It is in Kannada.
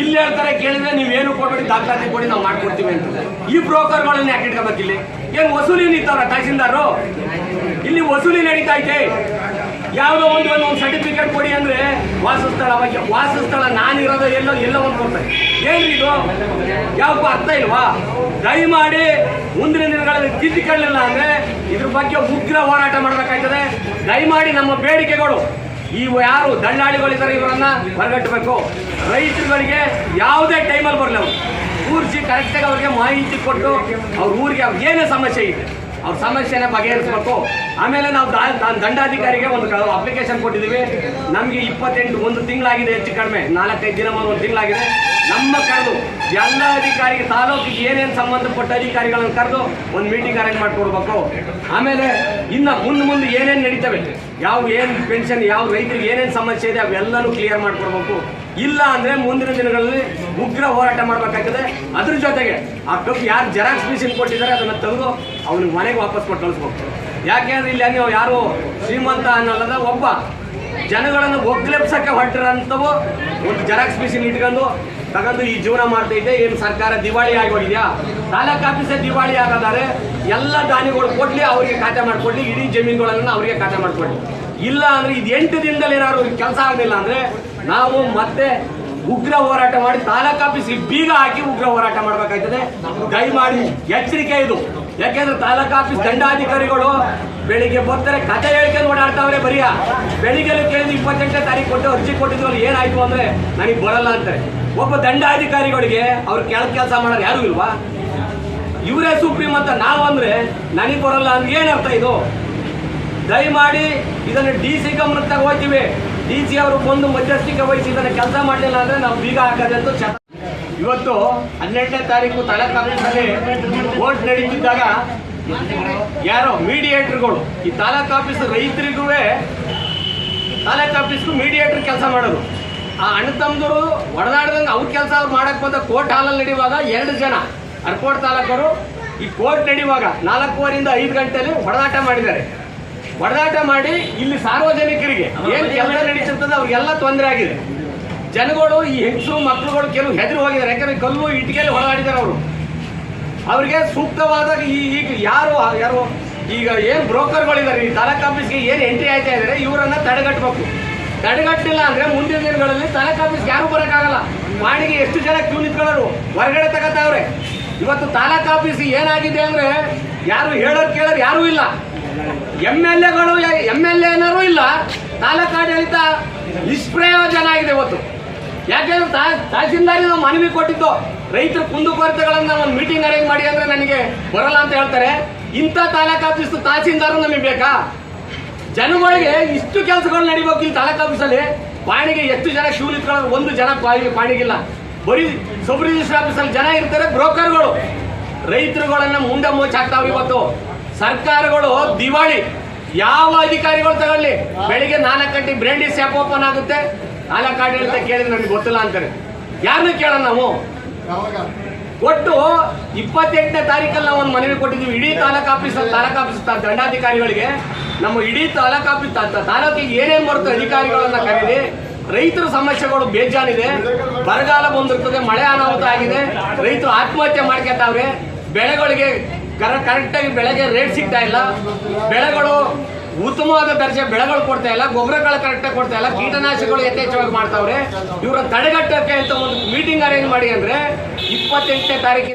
ಇಲ್ಲಿ ಹೇಳ್ತಾರೆ ಕೇಳಿದ್ರೆ ನೀವೇನು ಕೊಡ್ಬೇಡಿ, ದಾಖಲಾತಿ ಕೊಡಿ, ನಾವು ಮಾಡ್ಕೊಡ್ತೀವಿ ಅಂತ ಈ ಬ್ರೋಕರ್ಗಳನ್ನ ಯಾಕೆ ಇಟ್ಕೋಬೇಕಿಲ್ಲಿ? ಏನ್ ವಸೂಲಿ ನಿಂತವ್ರ ತಹಸೀಲ್ದಾರು ಇಲ್ಲಿ ವಸೂಲಿ ನಡೀತಾ ಐತೆ. ಯಾವುದೋ ಒಂದು ಒಂದು ಸರ್ಟಿಫಿಕೇಟ್ ಕೊಡಿ ಅಂದ್ರೆ ವಾಸಸ್ಥಳ ಬಗ್ಗೆ ವಾಸಸ್ಥಳ ನಾನಿರೋದು ಎಲ್ಲೋ ಎಲ್ಲೋ ಒಂದು ಕೊಡ್ತಾರೆ ಏನ್ರಿ ಇದು? ಯಾವಕ್ಕೂ ಅರ್ಥ ಇಲ್ವಾ? ದಯಮಾಡಿ ಮುಂದಿನ ದಿನಗಳಲ್ಲಿ ತಿದ್ದಿಕೊಳ್ಳಿಲ್ಲ ಅಂದ್ರೆ ಇದ್ರ ಬಗ್ಗೆ ಉಗ್ರ ಹೋರಾಟ ಮಾಡಬೇಕಾಗ್ತದೆ ದಯಮಾಡಿ ನಮ್ಮ ಬೇಡಿಕೆಗಳು ಈ ಯಾರು ದಳ್ಳಾಳಿಗಳಿದ್ದಾರೆ ಇವರನ್ನ ಹೊರಗಟ್ಟಬೇಕು. ರೈತರುಗಳಿಗೆ ಯಾವುದೇ ಟೈಮಲ್ಲಿ ಬರಲಿ ಅವರು. ಕೂರಿಸಿ ಕರೆಕ್ಟಾಗಿ ಅವ್ರಿಗೆ ಮಾಹಿತಿ ಕೊಟ್ಟು ಅವ್ರ ಊರಿಗೆ ಅವ್ರಿಗೆ ಏನೇ ಸಮಸ್ಯೆ ಇದೆ ಅವ್ರ ಸಮಸ್ಯೆನ ಬಗೆಹರಿಸ್ಬೇಕು. ಆಮೇಲೆ ನಾವು ದಂಡಾಧಿಕಾರಿಗೆ ಒಂದು ಅಪ್ಲಿಕೇಶನ್ ಕೊಟ್ಟಿದ್ದೀವಿ. ನಮಗೆ ಇಪ್ಪತ್ತೆಂಟು, ಒಂದು ತಿಂಗಳಾಗಿದೆ ಹೆಚ್ಚು ಕಡಿಮೆ. ನಾಲ್ಕೈದು ದಿನ ಒಂದು ತಿಂಗಳಾಗಿದೆ. ನಮ್ಮ ಕರೆದು, ಎಲ್ಲ ಅಧಿಕಾರಿಗೆ, ತಾಲೂಕಿಗೆ ಏನೇನು ಸಂಬಂಧಪಟ್ಟ ಅಧಿಕಾರಿಗಳನ್ನು ಕರೆದು ಒಂದು ಮೀಟಿಂಗ್ ಅರೇಂಜ್ ಮಾಡಿಕೊಡ್ಬೇಕು. ಆಮೇಲೆ ಇನ್ನು ಮುಂದೆ ಮುಂದೆ ಏನೇನು ನಡೀತವೆ, ಯಾವ ಏನು ಪೆನ್ಷನ್ ಯಾವ ರೈತರಿಗೆ ಏನೇನು ಸಮಸ್ಯೆ ಇದೆ, ಅವೆಲ್ಲನೂ ಕ್ಲಿಯರ್ ಮಾಡಿಕೊಡ್ಬೇಕು. ಇಲ್ಲ ಅಂದರೆ ಮುಂದಿನ ದಿನಗಳಲ್ಲಿ ಹೋರಾಟ ಮಾಡ್ಬೇಕಾಗ್ತದೆ. ಅದ್ರ ಜೊತೆಗೆ ಆ ಕಪ್ ಯಾರು ಜೆರಾಕ್ಸ್ ಮಿಷಿನ್ ಕೊಟ್ಟಿದ್ದಾರೆ ಅದನ್ನ ತಂದು ಅವ್ನಿಗೆ ಮನೆಗೆ ವಾಪಸ್ ಕೊಟ್ಟು ಕಳಿಸ್ಬೇಕು. ಯಾಕೆಂದ್ರೆ ಇಲ್ಲಿ ನೀವು ಯಾರು ಶ್ರೀಮಂತ ಅನ್ನೋಲ್ಲದ ಒಬ್ಬ ಜನಗಳನ್ನು ಒಗ್ಲೆಪ್ಸಕ್ಕೆ ಹೊರಟಿರೋಂಥವು ಒಂದು ಜೆರಾಕ್ಸ್ ಮಿಷಿನ್ ಇಟ್ಕೊಂಡು ತಗೊಂಡು ಈ ಜೀವನ ಮಾಡ್ತೈತೆ ಏನು ಸರ್ಕಾರ ದಿವಾಳಿ ಆಗಿ ಹೋಗಿದ್ಯಾ ತಾಲೂಕ್ ಆಫೀಸೇ ದಿವಾಳಿ ಆಗದಾರೆ. ಎಲ್ಲ ದಾನಿಗಳು ಕೊಡ್ಲಿ, ಅವ್ರಿಗೆ ಖಾತೆ ಮಾಡ್ಕೊಡ್ಲಿ. ಇಡೀ ಜಮೀನುಗಳನ್ನ ಅವ್ರಿಗೆ ಖಾತೆ ಮಾಡ್ಕೊಡ್ಲಿ. ಇಲ್ಲ ಅಂದ್ರೆ ಇದು ಎಂಟು ದಿನದಲ್ಲಿ ಏನಾದ್ರು ಕೆಲಸ ಆಗಲಿಲ್ಲ ಅಂದ್ರೆ ನಾವು ಮತ್ತೆ ಉಗ್ರ ಹೋರಾಟ ಮಾಡಿ ತಾಲೂಕ್ ಆಫೀಸ್ಗೆ ಬೀಗ ಹಾಕಿ ಉಗ್ರ ಹೋರಾಟ ಮಾಡ್ಬೇಕಾಗ್ತದೆ ದಯಮಾಡಿ ಎಚ್ಚರಿಕೆ ಇದು. ಯಾಕೆಂದ್ರೆ ತಾಲೂಕ್ ಆಫೀಸ್ ದಂಡಾಧಿಕಾರಿಗಳು ಬೆಳಿಗ್ಗೆ ಬರ್ತಾರೆ ಕಥೆ ಹೇಳ್ಕೊಂಡು ಓಡಾಡ್ತಾವ್ರೆ ಬರಿಯ. ಬೆಳಿಗ್ಗೆ ಕೇಳಿದ್ರೆ ಇಪ್ಪತ್ತೆಂಟನೇ ತಾರೀಕು ಕೊಟ್ಟು ಅರ್ಜಿ ಕೊಟ್ಟಿದ್ವಲ್ಲ, ಏನಾಯ್ತು ಅಂದ್ರೆ ನನಗೆ ಬರಲ್ಲ ಅಂತಾರೆ. ಒಬ್ಬ ದಂಡಾಧಿಕಾರಿಗಳಿಗೆ ಅವ್ರು ಕೆಳ ಕೆಲಸ ಮಾಡೋರು ಯಾರು ಇಲ್ವಾ? ಇವರೇ ಸುಪ್ರೀಂ ಅಂತ ನಾವು ಅಂದ್ರೆ ನನಗೆ ಬರಲ್ಲ ಅಂದ್ರೆ ಏನರ್ಥ ಇದು? ದಯಮಾಡಿ ಇದನ್ನು ಡಿ ಸಿ ಗಮನಕ್ಕೆ ತಗೋತೀವಿ. ಡಿ ಸಿ ಅವರು ಬಂದು ಮಧ್ಯಸ್ಥಿಕೆ ವಹಿಸಿ ಕೆಲಸ ಮಾಡಲಿಲ್ಲ ಅಂದ್ರೆ ನಾವು ಬೀಗ ಹಾಕೋದಂತೂ ಚಟ ಇವತ್ತು ಹನ್ನೆರಡನೇ ತಾರೀಕು ತಳೆ ಕಾಲೇಜಿನಲ್ಲಿ ವೋಟ್ ನಡೀತಿದ್ದಾಗ ಯಾರೋ ಮೀಡಿಯೇಟರ್ಗಳು ಈ ತಾಲೂಕು ಆಫೀಸ್ ರೈತರಿಗೂ ತಾಲೂಕು ಆಫೀಸ್ಗೂ ಮೀಡಿಯೇಟರ್ ಕೆಲಸ ಮಾಡೋರು. ಆ ಅಣ್ಣ ತಮ್ಮದವರು ಹೊಡೆದಾಡ್ದಂಗೆ ಅವ್ರ ಕೆಲಸ ಅವ್ರು ಮಾಡಕ್ ಬಂದ ಕೋರ್ಟ್ ಹಾಲಲ್ಲಿ ನಡೆಯುವಾಗ ಎರಡು ಜನ ಅರ್ಕೋಟ್ ತಾಲೂಕರು ಈ ಕೋರ್ಟ್ ನಡೆಯುವಾಗ ನಾಲ್ಕೂವರೆಯಿಂದ ಐದು ಗಂಟೆಯಲ್ಲಿ ಹೊಡೆದಾಟ ಮಾಡಿದ್ದಾರೆ. ಹೊಡೆದಾಟ ಮಾಡಿ ಇಲ್ಲಿ ಸಾರ್ವಜನಿಕರಿಗೆ ಏನ್ ಕೆಲಸ ನಡೀತಿರ್ತದೆ ಅವ್ರಿಗೆಲ್ಲ ತೊಂದರೆ ಆಗಿದೆ. ಜನಗಳು ಈ ಹೆಂಗಸು ಮಕ್ಕಳುಗಳು ಕೆಲವು ಹೆದರಿ ಹೋಗಿದ್ದಾರೆ. ಯಾಕಂದ್ರೆ ಕಲ್ಲು ಇಟ್ಟಿಗೆಯಲ್ಲಿ ಹೊಡೆದಾಡಿದ್ದಾರೆ ಅವರು. ಅವ್ರಿಗೆ ಸೂಕ್ತವಾದ ಈ ಈಗ ಯಾರು ಯಾರು ಈಗ ಏನು ಬ್ರೋಕರ್ಗಳಿದ್ದಾರೆ ಈ ತಾಲೂಕು ಆಫೀಸ್ಗೆ ಏನು ಎಂಟ್ರಿ ಆಯ್ತಾ ಇದ್ದಾರೆ ಇವರನ್ನ ತಡೆಗಟ್ಟಬೇಕು. ತಡೆಗಟ್ಟಿಲ್ಲ ಅಂದ್ರೆ ಮುಂದಿನ ದಿನಗಳಲ್ಲಿ ತಾಲೂಕು ಆಫೀಸ್ಗೆ ಯಾರು ಬರೋಕ್ಕಾಗಲ್ಲ. ಮಾಡಿಗೆ ಎಷ್ಟು ಜನ ಕ್ಯೂ ನಿಂತ್ಕೊಳ್ಳೋರು? ಹೊರಗಡೆ ತಗೋತಾವ್ರೆ. ಇವತ್ತು ತಾಲೂಕ್ ಆಫೀಸ್ ಏನಾಗಿದೆ ಅಂದ್ರೆ ಯಾರು ಹೇಳೋರು ಕೇಳೋರು ಯಾರೂ ಇಲ್ಲ. ಎಂ ಎಲ್ ಎಗಳು ಎಂ ಎಲ್ ಎನಾರು ಇಲ್ಲ. ತಾಲೂಕಾಡಳಿತ ನಿಷ್ಪ್ರಯೋಜನ ಆಗಿದೆ ಇವತ್ತು. ಯಾಕೆಂದ್ರೆ ತಹಸೀಲ್ದಾರಿ ನಾವು ಮನವಿ ಕೊಟ್ಟಿದ್ದು. ರೈತರ ಕುಂದುಕೊರತೆಗಳನ್ನ ಒಂದು ಮೀಟಿಂಗ್ ಅರೇಂಜ್ ಮಾಡಿ ಅಂದ್ರೆ ನನಗೆ ಬರಲ್ಲ ಅಂತ ಹೇಳ್ತಾರೆ. ಇಂಥ ತಾಲೂಕ್ ಆಫೀಸ್ ತಹಸೀಲ್ದಾರ್ ನಮಗೆ ಬೇಕಾ? ಜನಗಳಿಗೆ ಇಷ್ಟು ಕೆಲಸಗಳು ನಡಿಬೇಕು ಇಲ್ಲಿ ತಾಲೂಕು ಆಫೀಸಲ್ಲಿ ಪಾಣಿಗೆ ಎಷ್ಟು ಜನ ಕ್ಯೂ ಒಂದು ಜನ ಪಾಣಿಗೆ ಪಾಣಿಗಿಲ್ಲ ಬರೀ ಸಬ್ ರಿಜಿಸ್ಟರ್ ಆಫೀಸಲ್ಲಿ ಜನ ಇರ್ತಾರೆ ಬ್ರೋಕರ್ಗಳು. ರೈತರುಗಳನ್ನ ಮುಂದೆ ಮೋಚಾಕ್ತಾವ ಇವತ್ತು. ಸರ್ಕಾರಗಳು ದಿವಾಳಿ. ಯಾವ ಅಧಿಕಾರಿಗಳು ತಗೊಳ್ಳಿ? ಬೆಳಿಗ್ಗೆ ನಾಲ್ಕು ಗಂಟೆ ಬ್ರ್ಯಾಂಡಿ ಸ್ಯಾಪ್ ಓಪನ್ ಆಗುತ್ತೆ. ನಾಲ್ಕು ಆಡಳಿತ ಕೇಳಿದ್ರೆ ನನಗೆ ಗೊತ್ತಿಲ್ಲ ಅಂತಾರೆ. ಯಾರನ್ನೂ ಕೇಳೋಣ ನಾವು? ಒಟ್ಟು ಇಪ್ಪತ್ತೆಂಟನೇ ತಾರೀಕಲ್ಲಿ ನಾವು ಒಂದು ಮನವಿ ಕೊಟ್ಟಿದ್ದೀವಿ. ಇಡೀ ತಾಲೂಕು ಆಫೀಸ್ ತಾಲೂಕು ಆಫೀಸ್ ದಂಡಾಧಿಕಾರಿಗಳಿಗೆ. ನಮ್ಮ ಇಡೀ ತಾಲೂಕು ಆಫೀಸ್ ತಾಲೂಕಿಗೆ ಏನೇನು ಬರುತ್ತೆ ಅಧಿಕಾರಿಗಳನ್ನ ಕರೀರಿ. ರೈತರ ಸಮಸ್ಯೆಗಳು ಬೇಜಾನಿದೆ ಬರಗಾಲ ಬಂದಿರ್ತದೆ ಮಳೆ ಅನಾಹುತ ಆಗಿದೆ. ರೈತರು ಆತ್ಮಹತ್ಯೆ ಮಾಡ್ಕೊತಾವ್ರೆ. ಬೆಳೆಗಳಿಗೆ ಕರೆಕ್ಟಾಗಿ ಬೆಳೆಗೆ ರೇಟ್ ಸಿಗ್ತಾ ಇಲ್ಲ. ಬೆಳೆಗಳು ಉತ್ತಮವಾದ ದರ್ಜೆ ಬೆಳೆಗಳು ಕೊಡ್ತಾ ಇಲ್ಲ. ಗೊಬ್ಬರಗಳು ಕರೆಕ್ಟಾಗಿ ಕೊಡ್ತಾ ಇಲ್ಲ. ಕೀಟನಾಶಕಗಳು ಯಥೇಚ್ಛವಾಗಿ ಮಾಡ್ತಾವ್ರೆ. ಇವರ ತಡೆಗಟ್ಟಕ್ಕೆ ಅಂತ ಒಂದು ಮೀಟಿಂಗ್ ಅರೇಂಜ್ ಮಾಡಿ ಅಂದ್ರೆ ಇಪ್ಪತ್ತೆಂಟನೇ ತಾರೀಕಿನ